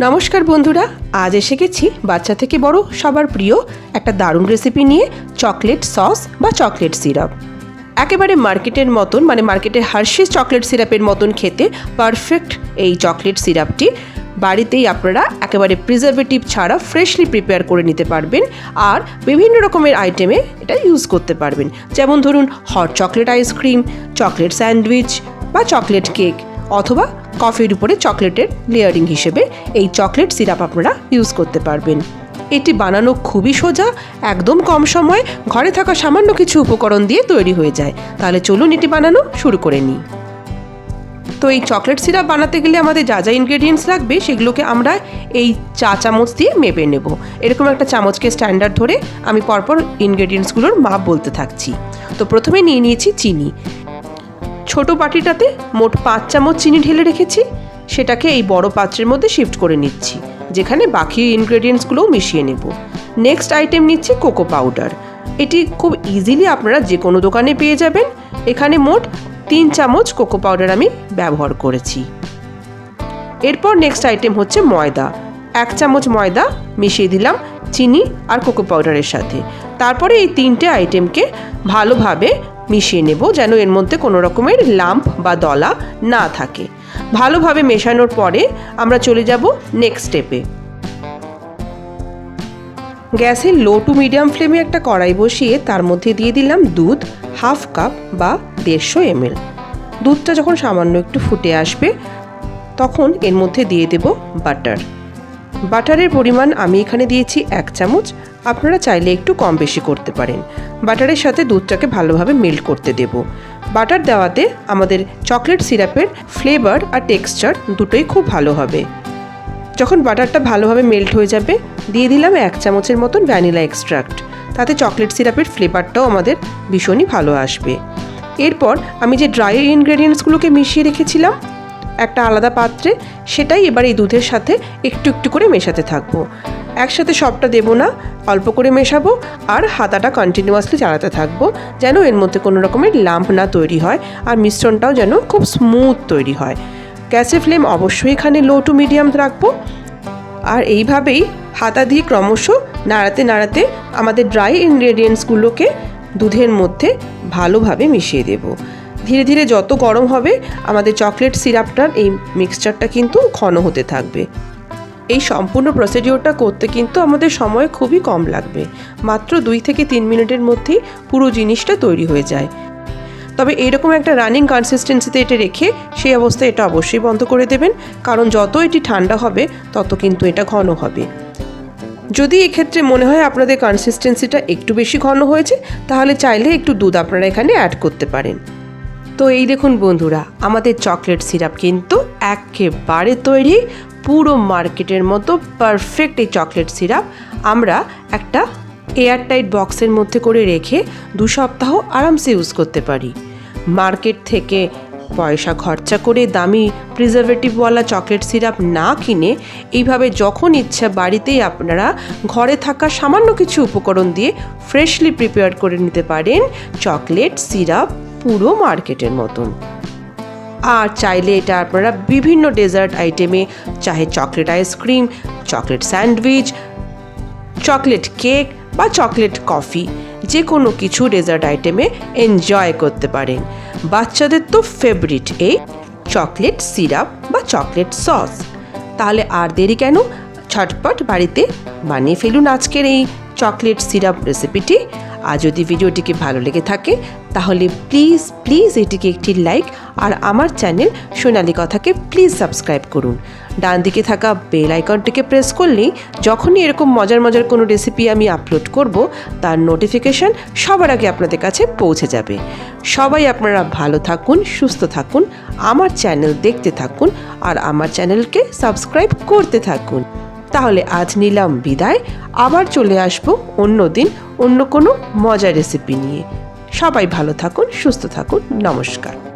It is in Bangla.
নমস্কার বন্ধুরা, আজ এসে গেছি বাচ্চা থেকে বড় সবার প্রিয় একটা দারুণ রেসিপি নিয়ে চকলেট সস বা চকলেট সিরাপ একেবারে মার্কেটের মতন মানে মার্কেটের হার্শিস চকলেট সিরাপের মতন খেতে পারফেক্ট এই চকলেট সিরাপটি বাড়িতেই আপনারা একেবারে প্রিজারভেটিভ ছাড়া ফ্রেশলি প্রিপেয়ার করে নিতে পারবেন আর বিভিন্ন রকমের আইটেমে এটা ইউজ করতে পারবেন। যেমন ধরুন hot chocolate ice cream chocolate sandwich বা চকলেট কেক অথবা কফির উপরে চকলেটের লেয়ারিং হিসেবে এই চকলেট সিরাপ আপনারা ইউজ করতে পারবেন। এটি বানানো খুবই সোজা, একদম কম সময় ঘরে থাকা সামান্য কিছু উপকরণ দিয়ে তৈরি হয়ে যায়। তাহলে চলুন এটি বানানো শুরু করে নিই। তো এই চকলেট সিরাপ বানাতে গেলে আমাদের যা যা ইনগ্রেডিয়েন্টস লাগবে, সেগুলোকে আমরা এই চা চামচ দিয়ে মেপে নেব। এরকম একটা চামচকে স্ট্যান্ডার্ড ধরে আমি পরপর ইনগ্রেডিয়েন্টসগুলোর মাপ বলতে থাকছি। তো প্রথমে নিয়ে নিয়েছি চিনি। ছোট বাটিটাতে মোট পাঁচ চামচ চিনি ঢেলে রেখেছি। সেটাকে এই বড় পাত্রের মধ্যে শিফট করে নিচ্ছি, যেখানে বাকি ইনগ্রেডিয়েন্টসগুলোও মিশিয়ে নেব। নেক্সট আইটেম নিচ্ছি কোকো পাউডার এটি খুব ইজিলি আপনারা যে কোনো দোকানে পেয়ে যাবেন। এখানে মোট তিন চামচ কোকো পাউডার আমি ব্যবহার করেছি। এরপর নেক্সট আইটেম হচ্ছে ময়দা। এক চামচ ময়দা মিশিয়ে দিলাম চিনি আর কোকো পাউডারের সাথে। তারপরে এই তিনটে আইটেমকে ভালোভাবে মিশিয়ে নেব যেন এর মধ্যে কোনো রকমের লাম্প বা দলা না থাকে। ভালোভাবে মেশানোর পরে আমরা চলে যাব নেক্সট স্টেপে গ্যাসের লো টু মিডিয়াম ফ্লেমে একটা কড়াই বসিয়ে তার মধ্যে দিয়ে দিলাম দুধ, হাফ কাপ বা দেড়শো এমএল। দুধটা যখন সামান্য একটু ফুটে আসবে, তখন এর মধ্যে দিয়ে দেব বাটার বাটারের পরিমাণ আমি এখানে দিয়েছি এক চামচ। আপনারা চাইলে একটু কম বেশি করতে পারেন। বাটারের সাথে দুধটাকে ভালোভাবে মেল্ট করতে দেব। বাটার দেওয়াতে আমাদের চকলেট সিরাপের ফ্লেভার আর টেক্সচার দুটোই খুব ভালো হবে। যখন বাটারটা ভালোভাবে মেল্ট হয়ে যাবে, দিয়ে দিলাম এক চামচের মতন ভ্যানিলা এক্সট্রাক্ট তাতে চকলেট সিরাপের ফ্লেভারটাও আমাদের ভীষণই ভালো আসবে। এরপর আমি যে ড্রাই ইনগ্রেডিয়েন্টসগুলোকে মিশিয়ে রেখেছিলাম একটা আলাদা পাত্রে, সেটাই এবার এই দুধের সাথে একটু একটু করে মেশাতে থাকব। একসাথে সবটা দেবো না, অল্প করে মেশাবো আর হাতাটা কন্টিনিউয়াসলি চালাতে থাকব, যেন এর মধ্যে কোনো রকমের লাম্প না তৈরি হয় আর মিশ্রণটাও যেন খুব স্মুথ তৈরি হয়। গ্যাসের ফ্লেম অবশ্যই এখানে লো টু মিডিয়াম রাখব। আর এইভাবেই হাতা দিয়ে ক্রমশ নাড়াতে নাড়াতে আমাদের ড্রাই ইনগ্রেডিয়েন্টসগুলোকে দুধের মধ্যে ভালোভাবে মিশিয়ে দেব। ধীরে ধীরে যত গরম হবে, আমাদের চকলেট সিরাপটার এই মিক্সচারটা কিন্তু ঘন হতে থাকবে। এই সম্পূর্ণ প্রসিডিওরটা করতে কিন্তু আমাদের সময় খুবই কম লাগবে। মাত্র দুই থেকে তিন মিনিটের মধ্যেই পুরো জিনিসটা তৈরি হয়ে যায়। তবে এরকম একটা রানিং কনসিস্টেন্সিতে এটা রেখে সেই অবস্থায় এটা অবশ্যই বন্ধ করে দেবেন, কারণ যত এটি ঠান্ডা হবে, তত কিন্তু এটা ঘন হবে। যদি এক্ষেত্রে মনে হয় আপনাদের কনসিস্টেন্সিটা একটু বেশি ঘন হয়েছে, তাহলে চাইলে একটু দুধ আপনারা এখানে অ্যাড করতে পারেন। তো এই দেখুন বন্ধুরা, আমাদের চকলেট সিরাপ কিন্তু একেবারে তৈরি, পুরো মার্কেটের মতো পারফেক্ট এই চকলেট সিরাপ। আমরা একটা এয়ারটাইট বক্সের মধ্যে করে রেখে দু সপ্তাহ আরামসে ইউজ করতে পারি। মার্কেট থেকে পয়সা খরচা করে দামি প্রিজারভেটিভওয়ালা চকলেট সিরাপ না কিনে এইভাবে যখন ইচ্ছা বাড়িতেই আপনারা ঘরে থাকা সামান্য কিছু উপকরণ দিয়ে ফ্রেশলি প্রিপেয়ার করে নিতে পারেন চকলেট সিরাপ। পুরো মার্কেটের মতন। আর চাইলে এটা আপনারা বিভিন্ন ডেজার্ট আইটেমে, চাহে chocolate ice cream, chocolate sandwich, chocolate cake বা চকলেট কফি, যে কোনো কিছু ডেজার্ট আইটেমে এনজয় করতে পারেন। বাচ্চাদের তো ফেভারিট এই চকলেট সিরাপ বা চকলেট সস। তাহলে আর দেরি কেন? ছটপট বাড়িতে বানিয়ে ফেলুন আজকের এই চকলেট সিরাপ রেসিপিটি। আর যদি ভিডিওটিকে ভালো লেগে থাকে, তাহলে প্লিজ প্লিজ এটিকে একটি লাইক আর আমার চ্যানেল সোনালি কথাকে প্লিজ সাবস্ক্রাইব করুন। ডান দিকে থাকা বেল আইকনটিকে প্রেস করলেই যখনই এরকম মজার মজার কোনো রেসিপি আমি আপলোড করব, তার নোটিফিকেশান সবার আগে আপনাদের কাছে পৌঁছে যাবে। সবাই আপনারা ভালো থাকুন, সুস্থ থাকুন, আমার চ্যানেল দেখতে থাকুন আর আমার চ্যানেলকে সাবস্ক্রাইব করতে থাকুন। তাহলে আজ নিলাম বিদায়। আবার চলে আসব অন্য দিন অন্য কোনো মজার রেসিপি নিয়ে। সবাই ভালো থাকুন, সুস্থ থাকুন, নমস্কার।